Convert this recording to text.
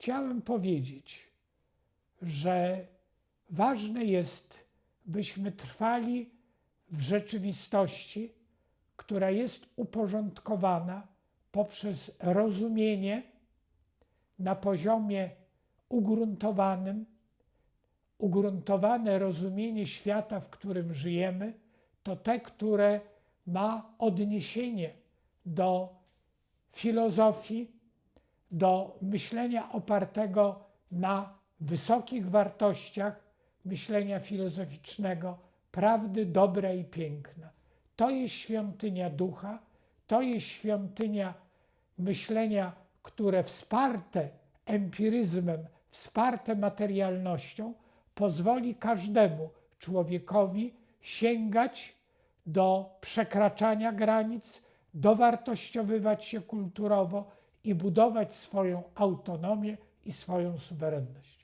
chciałem powiedzieć, że ważne jest, byśmy trwali w rzeczywistości, która jest uporządkowana poprzez rozumienie na poziomie ugruntowanym, ugruntowane rozumienie świata, w którym żyjemy, to te, które ma odniesienie do filozofii, do myślenia opartego na wysokich wartościach, myślenia filozoficznego, prawdy dobra i piękna. To jest świątynia ducha, to jest świątynia myślenia, które wsparte empiryzmem, wsparte materialnością, pozwoli każdemu człowiekowi sięgać do przekraczania granic, dowartościowywać się kulturowo i budować swoją autonomię i swoją suwerenność.